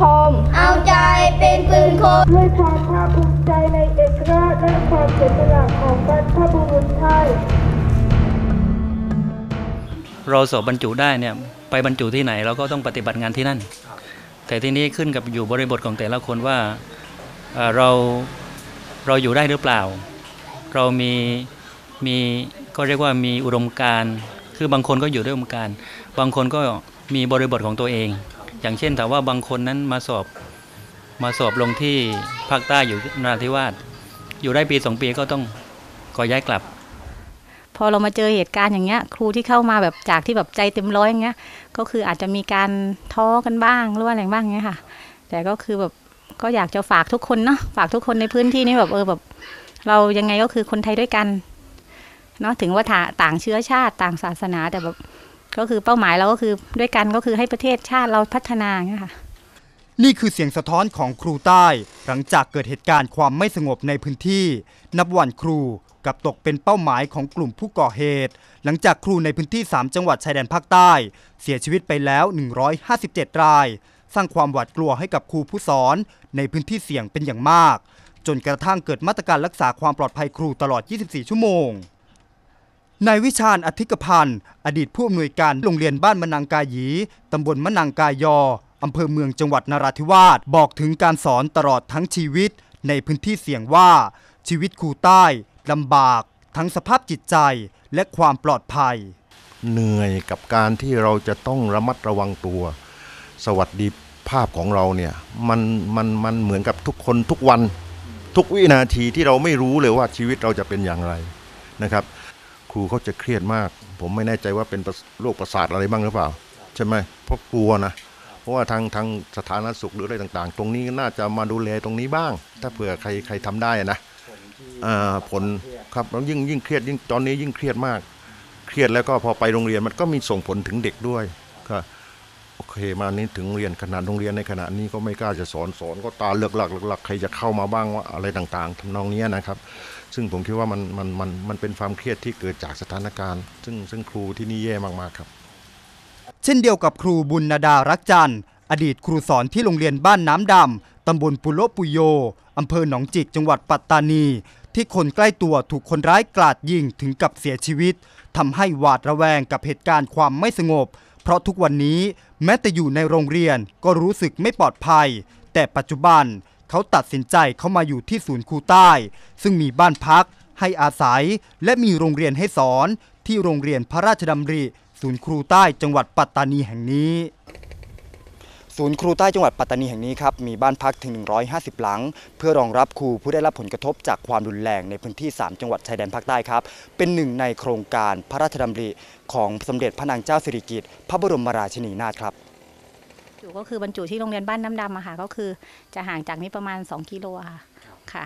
คม เอาใจเป็นปืนคมด้วยความภาคภูมิใจในเอกราชและความเสียสละของบรรพบุรุษไทยเราสอบบรรจุได้เนี่ยไปบรรจุที่ไหนเราก็ต้องปฏิบัติงานที่นั่น แต่ที่นี้ขึ้นกับอยู่บริบทของแต่ละคนว่าเอ่อเราเราอยู่ได้หรือเปล่า เรามีมีก็เรียกว่ามีอุดมการณ์คือบางคนก็อยู่ด้วยอุดมการณ์บางคนก็มีบริบทของตัวเอง อย่างเช่นถามว่าบางคนนั้นมาสอบมาสอบลงที่ภาคใต้อยู่นราธิวาสอยู่ได้ปีสองปีก็ต้องก็ย้ายกลับ พอเรามาเจอเหตุการณ์อย่างเงี้ย ครูที่เข้ามาแบบจากที่แบบใจเต็มร้อยอย่างเงี้ย ก็คืออาจจะมีการท้อกันบ้างหรือว่าอะไรบ้างเงี้ยค่ะ แต่ก็คือแบบก็อยากจะฝากทุกคนเนาะฝากทุกคนในพื้นที่นี้แบบเออแบบ เรายังไงก็คือคนไทยด้วยกันเนาะถึงว่าถาต่างเชื้อชาติต่างศาสนาแต่แบบ ก็คือเป้าหมายเราก็คือด้วยกันก็คือให้ประเทศชาติเราพัฒนาอย่างเงค่ะนี่คือเสียงสะท้อนของครูใต้ หลังจากเกิดเหตุการณ์ความไม่สงบในพื้นที่ นับวันครูกับตกเป็นเป้าหมายของกลุ่มผู้ก่อเหตุ หลังจากครูในพื้นที่ 3 จังหวัดชายแดนภาคใต้ เสียชีวิตไปแล้ว 157 ราย สร้างความหวาดกลัวให้กับครูผู้สอน ในพื้นที่เสี่ยงเป็นอย่างมาก จนกระทั่งเกิดมาตรการรักษาความปลอดภัยครูตลอด 24 ชั่วโมง นายวิชาญอธิกพันธ์ อดีตผู้อำนวยการโรงเรียนบ้านมะนังกาหยีตำบลมะนังกายออำเภอเมืองจังหวัดนราธิวาสบอกถึงการสอนตลอดทั้งชีวิต ในพื้นที่เสี่ยงว่า ชีวิตครูใต้ลำบาก ทั้งสภาพจิตใจและความปลอดภัย เหนื่อยกับการที่เราจะต้องระมัดระวังตัว สวัสดิภาพของเราเนี่ยมันมันมันเหมือนกับทุกคนทุกวัน ทุกวินาทีที่เราไม่รู้เลยว่าชีวิตเราจะเป็นอย่างไรนะครับ ครูเขาจะเครียดมาก ผมไม่แน่ใจว่าเป็นประโรคประสาทอะไรบ้างหรือเปล่า ใช่ไหมเพราะกลัวนะเพราะว่าทางทางสาธารณสุขหรืออะไรต่างๆ ตรงนี้น่าจะมาดูแลตรงนี้บ้าง ถ้าเผื่อใครใครทำได้นะอ่าผลครับแล้วยิ่งยิ่งเครียดยิ่งตอนนี้ยิ่งเครียดมาก เครียดแล้วก็พอไปโรงเรียนมันก็มีส่งผลถึงเด็กด้วยก็ โอเคมานี้ถึงเรียนขนาดโรงเรียนในขณะนี้ก็ไม่กล้าจะสอนสอนก็ตาเลือกหลักเลือกหลักใครจะเข้ามาบ้างว่าอะไรต่างๆทำนองนี้นะครับ ซึ่งผมคิดว่ามันมันมันมันเป็นความเครียดที่เกิดจากสถานการณ์ ซึ่งซึ่งครูที่นี่แย่มากๆครับ เช่นเดียวกับครูบุญนาดารักจันทร์อดีตครูสอนที่โรงเรียนบ้านน้ำดำตำบลปุโลปุโยอำเภอหนองจิกจังหวัดปัตตานี ที่คนใกล้ตัวถูกคนร้ายกราดยิงถึงกับเสียชีวิตทำให้หวาดระแวงกับเหตุการณ์ความไม่สงบ เพราะทุกวันนี้แม้แต่อยู่ในโรงเรียนก็รู้สึกไม่ปลอดภัย แต่ปัจจุบันเขาตัดสินใจเข้ามาอยู่ที่ศูนย์ครูใต้ ซึ่งมีบ้านพักให้อาศัย และมีโรงเรียนให้สอนที่โรงเรียนพระราชดำริ ศูนย์ครูใต้จังหวัดปัตตานีแห่งนี้ ศูนย์ครูใต้จังหวัดปัตตานีแห่งนี้ครับมีบ้านพักถึง 150 หลัง เพื่อรองรับครูผู้ได้รับผลกระทบจากความรุนแรงในพื้นที่ 3 จังหวัดชายแดนภาคใต้ครับ เป็นหนึ่งในโครงการพระราชดำริของสมเด็จพระนางเจ้าสิริกิติ์พระบรมราชินีนาถครับอยู่ก็คือบรรจุที่โรงเรียนบ้านน้ำดำอะค่ะก็คือจะห่างจากนี้ประมาณ 2 กิโลค่ะค่ะ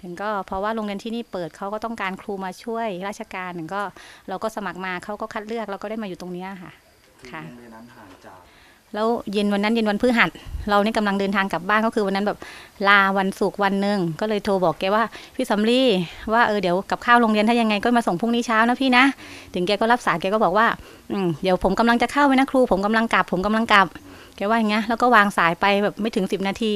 ถึงก็เพราะว่าโรงเรียนที่นี่เปิดเขาก็ต้องการครูมาช่วยราชการถึงก็เราก็สมัครมาเขาก็คัดเลือกเราก็ได้มาอยู่ตรงนี้ค่ะค่ะ แล้วเย็นวันนั้นเย็นวันพฤหัส เราเนี่ยกำลังเดินทางกลับบ้านก็คือวันนั้นแบบลาวันศุกร์วันหนึ่งก็เลยโทรบอกแกว่าพี่สำลีว่าเออเดี๋ยวกับข้าวโรงเรียนถ้ายังไงก็มาส่งพรุ่งนี้เช้านะพี่นะ ถึงแกก็รับสายแกก็บอกว่าอืมเดี๋ยวผมกำลังจะเข้าไปนะครู ผมกำลังกลับ ผมกำลังกลับแกว่าอย่างเงี้ยแล้วก็วางสายไปแบบไม่ถึงสิบนาที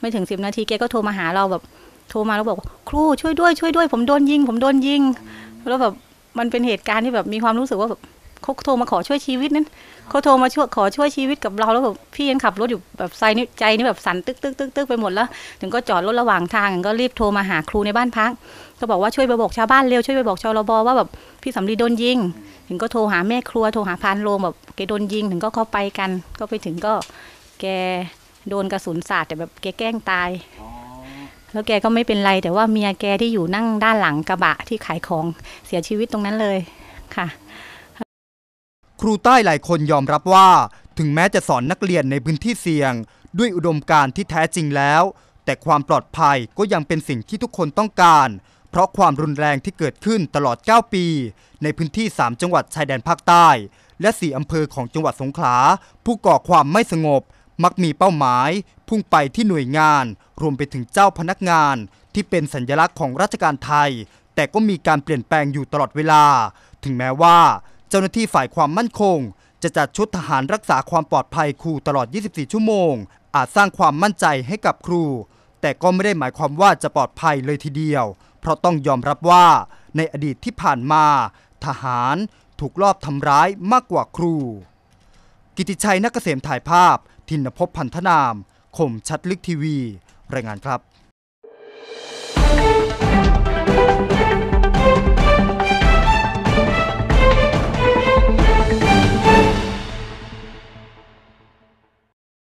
ไม่ถึงสิบนาทีแกก็โทรมาหาเราแบบโทรมาแล้วบอกครูช่วยด้วยช่วยด้วย ผมโดนยิง ผมโดนยิงแล้วแบบมันเป็นเหตุการณ์ที่แบบมีความรู้สึกว่าแบบ เขาโทรมาขอช่วยชีวิตนั้นเขาโทรมาช่วยขอช่วยชีวิตกับเราแล้วแบบพี่ยังขับรถอยู่แบบใจนี่ใจนี่แบบสั่นตึกตึกตึกตึกไปหมดแล้ว ถึงก็จอดรถระหว่างทางก็รีบโทรมาหาครูในบ้านพักก็บอกว่าช่วยไปบอกชาวบ้านเร็วช่วยไปบอกชาวรบว่าแบบพี่สำลีโดนยิง ถึงก็โทรหาแม่ครัวโทรหาพานโรงแบบแกโดนยิงถึงก็เข้าไปกัน ก็ไปถึงก็แกโดนกระสุนสาดแต่แบบแกแกล้งตายแล้วแกก็ไม่เป็นไร แต่ว่าเมียแกที่อยู่นั่งด้านหลังกระบะที่ขายของเสียชีวิตตรงนั้นเลยค่ะ ครูใต้หลายคนยอมรับว่า ถึงแม้จะสอนนักเรียนในพื้นที่เสี่ยง ด้วยอุดมการณ์ที่แท้จริงแล้ว แต่ความปลอดภัยก็ยังเป็นสิ่งที่ทุกคนต้องการ เพราะความรุนแรงที่เกิดขึ้นตลอด 9 ปี ในพื้นที่ 3 จังหวัดชายแดนภาคใต้ และ 4 อำเภอของจังหวัดสงขลา ผู้ก่อความไม่สงบ มักมีเป้าหมาย พุ่งไปที่หน่วยงาน รวมไปถึงเจ้าพนักงาน ที่เป็นสัญลักษณ์ของราชการไทย แต่ก็มีการเปลี่ยนแปลงอยู่ตลอดเวลา ถึงแม้ว่า เจ้าหน้าที่ฝ่ายความมั่นคง จะจัดชุดทหารรักษาความปลอดภัยครูตลอด 24 ชั่วโมง อาจสร้างความมั่นใจให้กับครู แต่ก็ไม่ได้หมายความว่าจะปลอดภัยเลยทีเดียว เพราะต้องยอมรับว่าในอดีตที่ผ่านมา ทหารถูกลอบทำร้ายมากกว่าครู กิติชัยนักเกษมถ่ายภาพ ทินภพพันธนามคมชัดลึกทีวี รายงานครับ